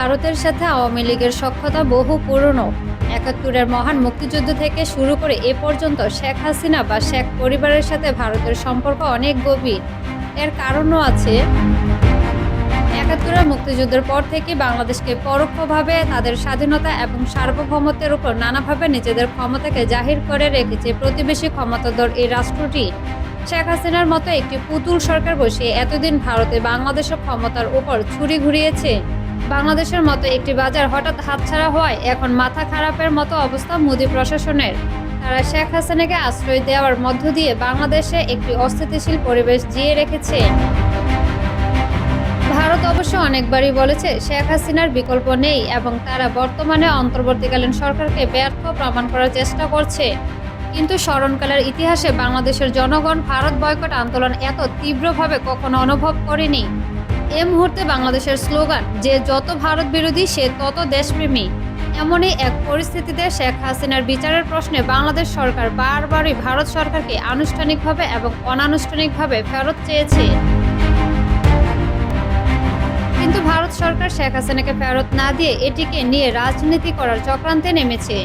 ভারতের সাথে আওয়ামী লীগের সখ্যতা বহু পুরনো। একাত্তরের মহান মুক্তিযুদ্ধ থেকে শুরু করে এ পর্যন্ত শেখ হাসিনা বা শেখ পরিবারের সাথে ভারতের সম্পর্ক অনেক গভীর। এর কারণও আছে, একাত্তরের মুক্তিযুদ্ধের পর থেকে বাংলাদেশকে পরোক্ষভাবে তাদের স্বাধীনতা এবং সার্বভৌমত্বের উপর নানাভাবে নিজেদের ক্ষমতাকে জাহির করে রেখেছে প্রতিবেশী ক্ষমতাধর এই রাষ্ট্রটি। শেখ হাসিনার মতো একটি পুতুল সরকার বসে এতদিন ভারতে বাংলাদেশের ক্ষমতার উপর ছুরি ঘুরিয়েছে। বাংলাদেশের মতো একটি বাজার হঠাৎ হাতছাড়া হওয়ায় এখন মাথা খারাপের মতো অবস্থা মোদী প্রশাসনের। তারা শেখ হাসিনাকে আশ্রয় দেওয়ার মধ্য দিয়ে বাংলাদেশে একটি অস্থিতিশীল পরিবেশ জিয়ে রেখেছে। ভারত অবশ্য অনেকবারই বলেছে, শেখ হাসিনার বিকল্প নেই এবং তারা বর্তমানে অন্তর্বর্তীকালীন সরকারকে ব্যর্থ প্রমাণ করার চেষ্টা করছে। কিন্তু স্মরণকালের ইতিহাসে বাংলাদেশের জনগণ ভারত বয়কট আন্দোলন এত তীব্রভাবে কখনো অনুভব করেনি। এ মুহূর্তে বাংলাদেশের স্লোগান, যে যত ভারত বিরোধী, সে তত দেশপ্রেমী। এমনই এক পরিস্থিতিতে শেখ হাসিনার বিচারের প্রশ্নে বাংলাদেশ সরকার বারবারই ভারত সরকারকে আনুষ্ঠানিকভাবে এবং অনানুষ্ঠানিকভাবে ফেরত চেয়েছে। কিন্তু ভারত সরকার শেখ হাসিনাকে ফেরত না দিয়ে এটিকে নিয়ে রাজনীতি করার চক্রান্তে নেমেছে।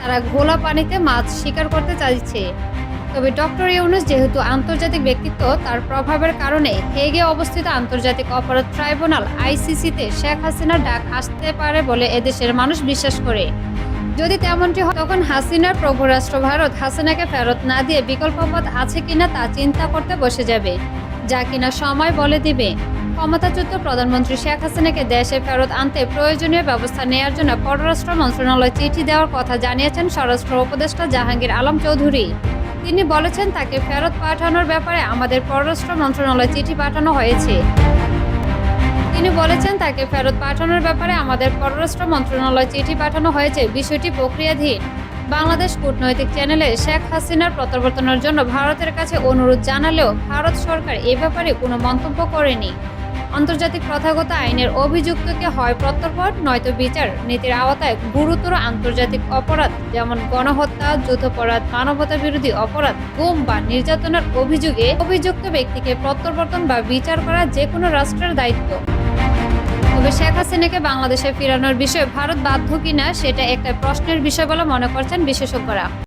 তারা ঘোলা পানিতে মাছ শিকার করতে চাইছে। তবে ডক্টর ইউনুস যেহেতু আন্তর্জাতিক ব্যক্তিত্ব, তার প্রভাবের কারণে হেগে অবস্থিত আন্তর্জাতিক অপরাধ ট্রাইব্যুনাল আইসিসিতে শেখ হাসিনার ডাক আসতে পারে বলে এদেশের মানুষ বিশ্বাস করে। যদি তেমনটি হয়, তখন হাসিনার প্রভু রাষ্ট্র ভারত হাসিনাকে ফেরত না দিয়ে বিকল্প পথ আছে কিনা তা চিন্তা করতে বসে যাবে। যা কিনা সময় বলে দিবে। ক্ষমতাচ্যুত প্রধানমন্ত্রী শেখ হাসিনাকে দেশে ফেরত আনতে প্রয়োজনীয় ব্যবস্থা নেওয়ার জন্য পররাষ্ট্র মন্ত্রণালয় চিঠি দেওয়ার কথা জানিয়েছেন স্বরাষ্ট্র উপদেষ্টা জাহাঙ্গীর আলম চৌধুরী। তিনি বলেছেন তাকে ফেরত পাঠানোর ব্যাপারে আমাদের পররাষ্ট্র মন্ত্রণালয় চিঠি পাঠানো হয়েছে। তিনি বলেছেন তাকে ফেরত পাঠানোর ব্যাপারে আমাদের পররাষ্ট্র মন্ত্রণালয় চিঠি পাঠানো হয়েছে। বিষয়টি প্রক্রিয়াধীন। বাংলাদেশ কূটনৈতিক চ্যানেলে শেখ হাসিনার প্রত্যাবর্তনের জন্য ভারতের কাছে অনুরোধ জানালেও ভারত সরকার এ ব্যাপারে কোনো মন্তব্য করেনি। আন্তর্জাতিক প্রথাগত আইনের অভিযুক্তকে হয় প্রত্যর্পণ, নয়তো বিচার। নীতির আওতায় গুরুতর আন্তর্জাতিক অপরাধ, যেমন গণহত্যা, যুদ্ধাপরাধ, মানবতা বিরোধী অপরাধ, গুম বা নির্যাতনের অভিযোগে অভিযুক্ত ব্যক্তিকে প্রত্যর্পণ বা বিচার করা যে কোনো রাষ্ট্রের দায়িত্ব। তবে শেখ হাসিনাকে বাংলাদেশে ফেরানোর বিষয়ে ভারত বাধ্য কিনা, সেটা একটা প্রশ্নের বিষয় বলে মনে করছেন বিশেষজ্ঞরা।